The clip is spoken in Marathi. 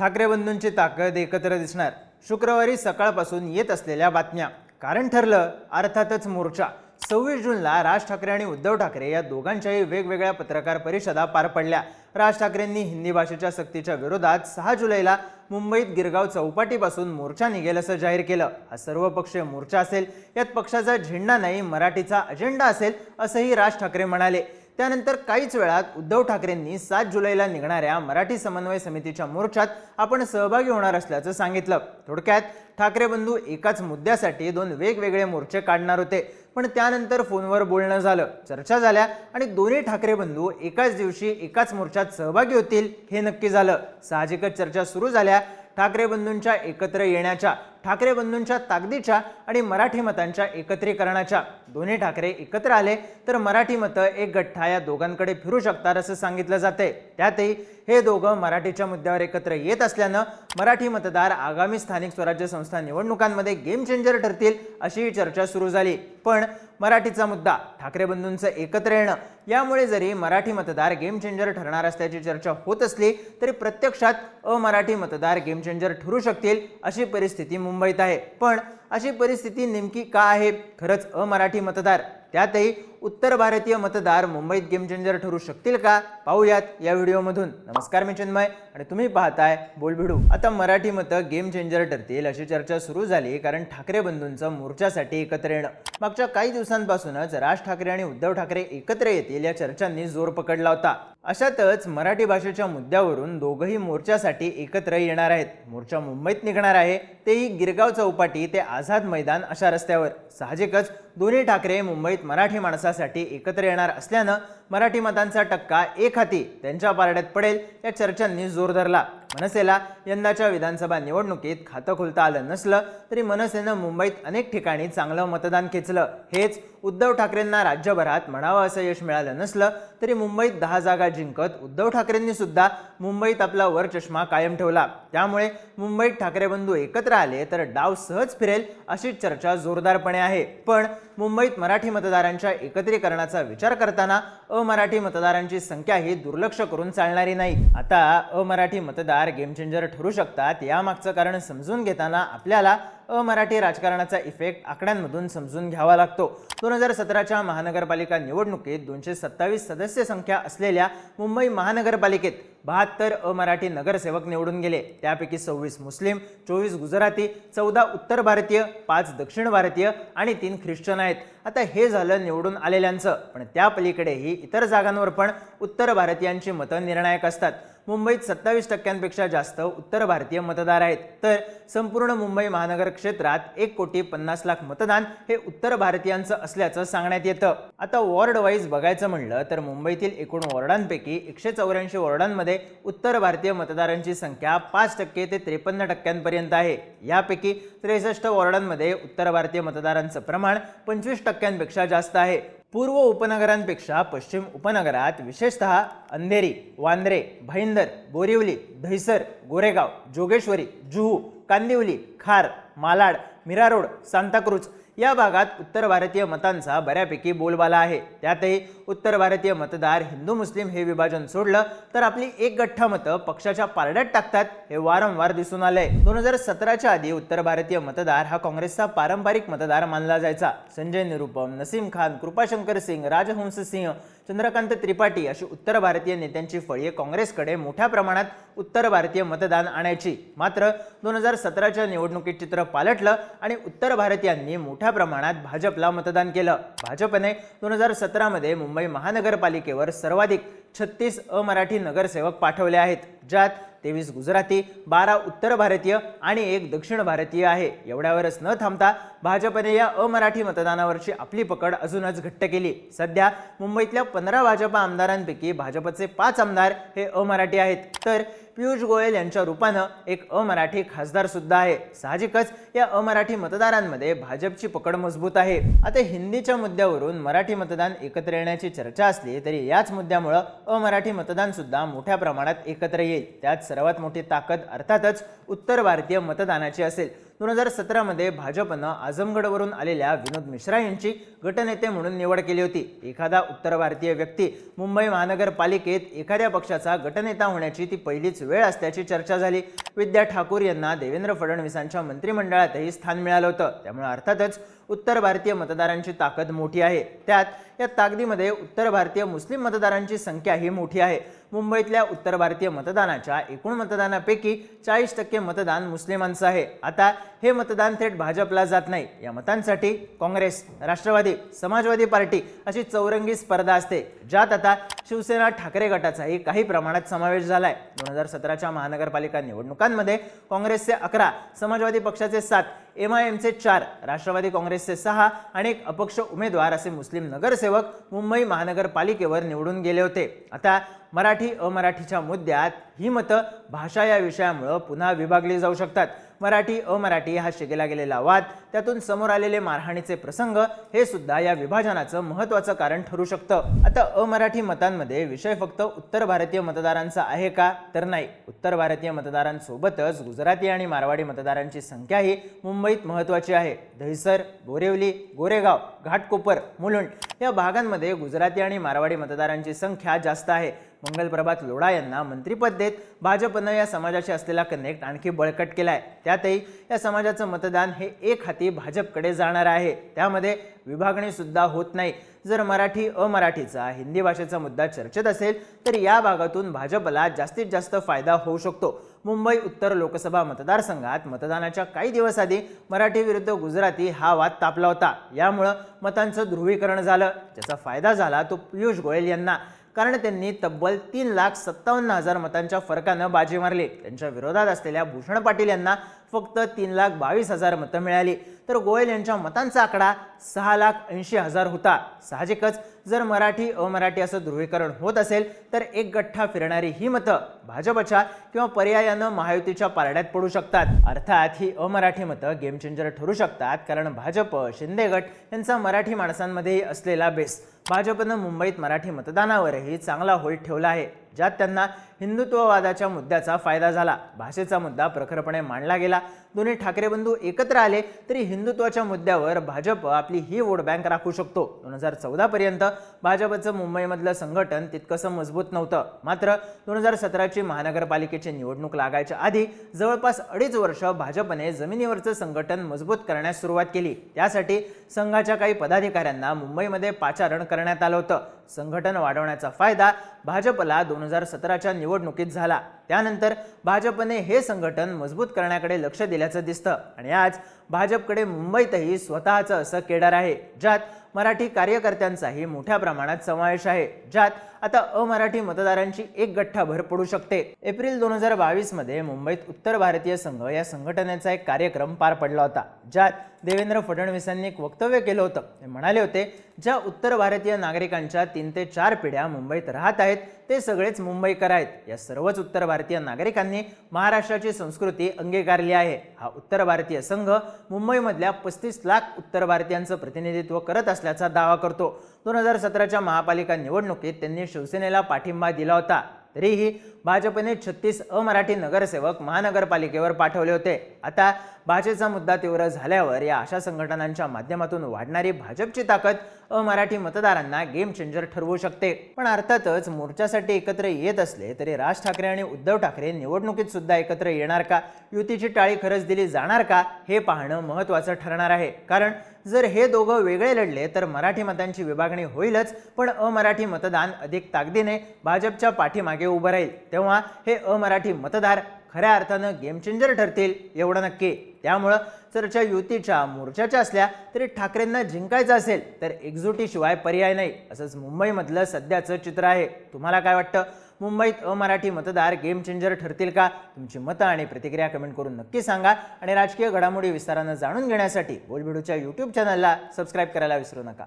ठाकरे बंधूंची ताकद एकत्र दिसणार. शुक्रवारी सकाळपासून येत असलेल्या बातम्या. कारण ठरलं अर्थातच मोर्चा. सव्वीस जूनला राज ठाकरे आणि उद्धव ठाकरे या दोघांच्याही वेगवेगळ्या पत्रकार परिषदा पार पडल्या. राज ठाकरेंनी हिंदी भाषेच्या सक्तीच्या विरोधात सहा जुलैला मुंबईत गिरगाव चौपाटीपासून मोर्चा निघेल असं जाहीर केलं. हा सर्वपक्षीय मोर्चा असेल यात पक्षाचा झेंडा नाही मराठीचा अजेंडा असेल असंही राज ठाकरे म्हणाले. त्यानंतर काहीच वेळात उद्धव ठाकरेंनी सात जुलैला निघणाऱ्या मराठी समन्वय समितीच्या मोर्चात आपण सहभागी होणार असल्याचं सांगितलं. थोडक्यात ठाकरे बंधू एकाच मुद्द्यासाठी दोन वेगवेगळे मोर्चे काढणार होते. पण त्यानंतर फोनवर बोलणं झालं चर्चा झाल्या आणि दोन्ही ठाकरे बंधू एकाच दिवशी एकाच मोर्चात सहभागी होतील हे नक्की झालं. साहजिकच चर्चा सुरू झाल्या. ठाकरे बंधूंच्या एकत्र येण्याच्या ठाकरे बंधूंच्या ताकदीच्या आणि मराठी मतांच्या एकत्रीकरणाच्या. दोन्ही ठाकरे एकत्र आले तर मराठी मतं एक गठ्ठा या दोघांकडे फिरू शकतात असं सांगितलं जाते. त्यातही हे दोघं मराठीच्या मुद्द्यावर एकत्र येत असल्यानं मराठी मतदार आगामी स्थानिक स्वराज्य संस्था निवडणुकांमध्ये गेम चेंजर ठरतील अशी चर्चा सुरू झाली. पण मराठीचा मुद्दा ठाकरे बंधूंचं एकत्र येणं यामुळे जरी मराठी मतदार गेम चेंजर ठरणार असल्याची चर्चा होत असली तरी प्रत्यक्षात अमराठी मतदार गेम चेंजर ठरू शकतील अशी परिस्थिती मुंबईत आहे. पण अशी परिस्थिती नेमकी का आहे? खरंच अमराठी मतदार त्यातही उत्तर भारतीय मतदार मुंबईत गेम चेंजर ठरू शकतील का? पाहूयात या व्हिडिओमधून. नमस्कार मी चिन्मय आणि तुम्ही पाहताय बोलभिडू आता मराठी मतं गेम चेंजर ठरतील अशी चर्चा सुरू झाली कारण ठाकरे बंधूंचं मोर्चासाठी एकत्र येणं. मागच्या काही दिवसांपासूनच राज ठाकरे आणि उद्धव ठाकरे एकत्र येतील या चर्चांनी जोर पकडला होता. अशातच मराठी भाषेच्या मुद्द्यावरून दोघंही मोर्चासाठी एकत्र येणार आहेत. मोर्चा मुंबईत निघणार आहे. तेही गिरगाव चौपाटी ते आझाद मैदान अशा रस्त्यावर. साहजिकच दोन्ही ठाकरे मुंबईत मराठी माणसासाठी एकत्र येणार असल्यानं मराठी मतांचा टक्का एक हाती त्यांच्या पारड्यात पडेल या चर्चांनी जोर धरला. मनसेला यंदाच्या विधानसभा निवडणुकीत खातं खोलता आलं नसलं तरी मनसेनं मुंबईत अनेक ठिकाणी चांगलं मतदान खेचलं. हेच उद्धव ठाकरेंना राज्यभरात म्हणावं असं यश मिळालं नसलं तरी मुंबईत दहा जागा जिंकत उद्धव ठाकरेंनी सुद्धा मुंबईत आपला वर चष्मा कायम ठेवला. त्यामुळे मुंबईत ठाकरे बंधू एकत्र आले तर डाव सहज फिरेल अशी चर्चा जोरदारपणे आहे. पण मुंबईत मराठी मतदारांच्या एकत्रीकरणाचा विचार करताना अमराठी मतदारांची संख्या ही दुर्लक्ष करून चालणारी नाही. आता अमराठी मतदार गेम चेंजर ठरू शकतात यामागचं कारण समजून घेताना आपल्याला अमराठी राजकारणाचा इफेक्ट आकड्यांमधून समजून घ्यावा लागतो. दोन हजार सतराच्या महानगरपालिका निवडणुकीत दोनशे सत्तावीस सदस्य संख्या असलेल्या मुंबई महानगरपालिकेत बहात्तर अमराठी नगरसेवक निवडून गेले. त्यापैकी सव्वीस मुस्लिम चोवीस गुजराती चौदा उत्तर भारतीय पाच दक्षिण भारतीय आणि तीन ख्रिश्चन आहेत. आता हे झालं निवडून आलेल्यांचं. पण त्या पलीकडेही इतर जागांवर पण उत्तर भारतीयांची मतं निर्णायक असतात. मुंबईत सत्तावीस टक्क्यांपेक्षा जास्त उत्तर भारतीय मतदार आहेत. तर संपूर्ण मुंबई महानगर क्षेत्रात एक कोटी पन्नास लाख मतदान हे उत्तर भारतीयांचं असल्याचं सांगण्यात येतं. आता वॉर्ड वाईज बघायचं म्हणलं तर मुंबईतील एकूण वॉर्डांपैकी एकशे चौऱ्याऐंशी वॉर्डांमध्ये उत्तर भारतीय मतदारांची संख्या पाच टक्के ते त्रेपन्न टक्क्यांपर्यंत आहे. यापैकी त्रेसष्ट वॉर्डांमध्ये उत्तर भारतीय मतदारांचं प्रमाण पंचवीस टक्क्यांपेक्षा जास्त आहे. पूर्व उपनगरांपेक्षा पश्चिम उपनगरात विशेषतः अंधेरी वांद्रे भाईंदर बोरिवली दहिसर गोरेगाव जोगेश्वरी जुहू कांदिवली खार मालाड मीरा रोड सांताक्रूज या भागात उत्तर भारतीय मतांचा बऱ्यापैकी बोलबाला आहे. त्यातही उत्तर भारतीय मतदार हिंदू मुस्लिम हे विभाजन सोडलं तर आपली एक गठ्ठा मतं पक्षाच्या पारड्यात टाकतात हे वारंवार दिसून आलंय. दोन हजार सतराच्या आधी उत्तर भारतीय मतदार हा काँग्रेसचा पारंपरिक मतदार मानला जायचा. संजय निरुपम नसीम खान कृपाशंकर सिंग राजहंस सिंह चंद्रकांत त्रिपाठी अशी उत्तर भारतीय नेत्यांची फळी काँग्रेसकडे मोठ्या प्रमाणात उत्तर भारतीय मतदान आणायची. मात्र दोन हजार सतराच्या निवडणुकीत चित्र पालटलं आणि उत्तर भारतीयांनी मोठ्या प्रमाणात भाजपला मतदान केलं. भाजपने दोन हजार सतरामध्ये मुंबई महानगरपालिकेवर सर्वाधिक छत्तीस अमराठी नगरसेवक पाठवले आहेत ज्यात तेवीस गुजराती बारा उत्तर भारतीय आणि एक दक्षिण भारतीय आहे. एवढ्यावरच न थांबता भाजपने या अमराठी मतदानावरची आपली पकड अजूनच घट्ट केली. सध्या मुंबईतल्या पंधरा भाजपा आमदारांपैकी भाजपचे पाच आमदार हे अमराठी आहेत. तर पियुष गोयल यांच्या रूपानं एक अमराठी खासदार सुद्धा आहे. साहजिकच या अमराठी मतदारांमध्ये भाजपची पकड मजबूत आहे. आता हिंदीच्या मुद्द्यावरून मराठी मतदान एकत्र येण्याची चर्चा असली तरी याच मुद्द्यामुळं अमराठी मतदान सुद्धा मोठ्या प्रमाणात एकत्र येईल. त्यात सर्वात मोठी ताकद अर्थातच उत्तर भारतीय मतदानाची असेल. दोन हजार सतरामध्ये भाजपनं आझमगडवरून आलेल्या विनोद मिश्रा यांची गटनेते म्हणून निवड केली होती. एखादा उत्तर भारतीय व्यक्ती मुंबई महानगरपालिकेत एखाद्या पक्षाचा गटनेता होण्याची ती पहिलीच वेळ असल्याची चर्चा झाली. विद्या ठाकूर यांना देवेंद्र फडणवीसांच्या मंत्रिमंडळातही स्थान मिळालं होतं. त्यामुळे अर्थातच उत्तर भारतीय मतदारांची ताकद मोठी आहे. त्यात या ताकदीमध्ये उत्तर भारतीय मुस्लिम मतदारांची संख्याही मोठी आहे. मुंबईतल्या उत्तर भारतीय मतदानाच्या एकूण मतदानापैकी चाळीस टक्के मतदान मुस्लिमांचं आहे. आता हे मतदान थेट भाजपला जात नाही. या मतांसाठी काँग्रेस राष्ट्रवादी समाजवादी पार्टी अशी चौरंगी स्पर्धा असते ज्यात आता शिवसेना ठाकरे गटाचाही काही प्रमाणात समावेश झाला आहे दोन हजार सतराच्या महानगरपालिका निवडणुकांमध्ये काँग्रेसचे अकरा समाजवादी पक्षाचे सात एम आय एमचे चार राष्ट्रवादी काँग्रेसचे सहा आणि एक अपक्ष उमेदवार असे मुस्लिम नगरसेवक मुंबई महानगरपालिकेवर निवडून गेले होते. आता मराठी अमराठीच्या मुद्द्यात ही मतं भाषा या विषयामुळं पुन्हा विभागली जाऊ शकतात. मराठी अमराठी हा शिकेला गेलेला वाद त्यातून समोर आलेले मारहाणीचे प्रसंग हे सुद्धा या विभाजनाचं महत्त्वाचं कारण ठरू शकतं. आता अमराठी मतांमध्ये विषय फक्त उत्तर भारतीय मतदारांचा आहे का? तर नाही. उत्तर भारतीय मतदारांसोबतच गुजराती आणि मारवाडी मतदारांची संख्याही मुंबईत महत्त्वाची आहे. दहिसर बोरिवली गोरेगाव घाटकोपर मुलुंड या भागांमध्ये गुजराती आणि मारवाडी मतदारांची संख्या जास्त आहे. मंगलप्रभात लोढा यांना मंत्रिपद देत भाजपनं या समाजाशी असलेला कनेक्ट आणखी बळकट केला आहे त्यातही या समाजाचं मतदान हे एक हाती भाजपकडे जाणार आहे. त्यामध्ये विभागणीसुद्धा होत नाही. जर मराठी अमराठीचा हिंदी भाषेचा मुद्दा चर्चेत असेल तर या भागातून भाजपला जास्तीत जास्त फायदा होऊ शकतो. मुंबई उत्तर लोकसभा मतदारसंघात मतदानाच्या काही दिवस आधी मराठी विरुद्ध गुजराती हा वाद तापला होता. यामुळं मतांचं ध्रुवीकरण झालं. ज्याचा फायदा झाला तो पियुष गोयल यांना. कारण त्यांनी तब्बल तीन लाख सत्तावन्न हजार मतांच्या फरकानं बाजी मारली. त्यांच्या विरोधात असलेल्या भूषण पाटील यांना फक्त तीन लाख बावीस हजार मतं मिळाली. तर गोयल यांच्या मतांचा आकडा सहा लाख ऐंशी हजार होता. साहजिकच जर मराठी अमराठी असं ध्रुवीकरण होत असेल तर एक गठ्ठा फिरणारी ही मतं भाजपच्या किंवा पर्यायानं महायुतीच्या पारड्यात पडू शकतात. अर्थात ही अमराठी मतं गेम चेंजर ठरू शकतात कारण भाजप शिंदे गट यांचा मराठी माणसांमध्येही असलेला बेस. भाजपनं मुंबईत मराठी मतदानावरही चांगला होल ठेवला आहे ज्यात त्यांना हिंदुत्ववादाच्या मुद्द्याचा फायदा झाला. भाषेचा मुद्दा प्रखरपणे मांडला गेला. दोन्ही ठाकरे बंधू एकत्र आले तरी हिंदुत्वाच्या मुद्द्यावर भाजप आपली ही वोट बँक राखू शकतो. दोन हजार चौदा पर्यंत भाजपचं मुंबईमधलं संघटन तितकंसं मजबूत नव्हतं. मात्र दोन हजार सतराची महानगरपालिकेची निवडणूक लागायच्या आधी जवळपास अडीच वर्ष भाजपने जमिनीवरचं संघटन मजबूत करण्यास सुरुवात केली. त्यासाठी संघाच्या काही पदाधिकाऱ्यांना मुंबईमध्ये पाचारण करण्यात आलं होतं. संघटन वाढवण्याचा फायदा भाजपला दोन हजार सतराच्या निवडणुकीत झाला. त्यानंतर भाजपने हे संघटन मजबूत करण्याकडे लक्ष केल्याचं दिसतं. आणि आज भाजपकडे मुंबईतही स्वतःचं असं केडर आहे ज्यात मराठी कार्यकर्त्यांचाही मोठ्या प्रमाणात समावेश आहे ज्यात आता अमराठी मतदारांची एक गठ्ठा भर पडू शकते. एप्रिल दोन हजार बावीसमध्ये मुंबईत उत्तर भारतीय संघ या संघटनेचा एक कार्यक्रम पार पडला होता ज्यात देवेंद्र फडणवीसांनी एक वक्तव्य केलं होतं. ते म्हणाले होते ज्या उत्तर भारतीय नागरिकांच्या तीन ते चार पिढ्या मुंबईत राहत आहेत ते सगळेच मुंबईकर आहेत. या सर्वच उत्तर भारतीय नागरिकांनी महाराष्ट्राची संस्कृती अंगीकारली आहे. हा उत्तर भारतीय संघ मुंबईमधल्या पस्तीस लाख उत्तर भारतीयांचं प्रतिनिधित्व करत असल्याचा दावा करतो. दोन हजार सतराच्या महापालिका निवडणुकीत त्यांनी शिवसेनेला पाठिंबा दिला होता. तरीही भाजपने छत्तीस अमराठी नगरसेवक महानगरपालिकेवर पाठवले होते. आता भाषेचा मुद्दा तीव्र झाल्यावर या अशा संघटनांच्या माध्यमातून वाढणारी भाजपची ताकद अमराठी मतदारांना गेम चेंजर ठरवू शकते. पण अर्थातच मोर्चासाठी एकत्र येत असले तरी राज ठाकरे आणि उद्धव ठाकरे निवडणुकीत सुद्धा एकत्र येणार का? युतीची टाळी खरंच दिली जाणार का? हे पाहणं महत्त्वाचं ठरणार आहे. कारण जर हे दोघं वेगळे लढले तर मराठी मतांची विभागणी होईलच पण अमराठी मतदान अधिक ताकदीने भाजपच्या पाठीमागे उभं राहील. तेव्हा हे अमराठी मतदार खऱ्या अर्थानं गेम चेंजर ठरतील एवढं नक्की. त्यामुळं चर्चा युतीच्या मोर्चाच्या असल्या तरी ठाकरेंना जिंकायचं असेल तर एकजुटीशिवाय पर्याय नाही असंच मुंबईमधलं सध्याचं चित्र आहे. तुम्हाला काय वाटतं? मुंबईत अमराठी मतदार गेम चेंजर ठरतील का? तुमची मतं आणि प्रतिक्रिया कमेंट करून नक्की सांगा. आणि राजकीय घडामोडी विस्तारानं जाणून घेण्यासाठी बोलबिडूच्या यूट्यूब चॅनलला सबस्क्राईब करायला विसरू नका.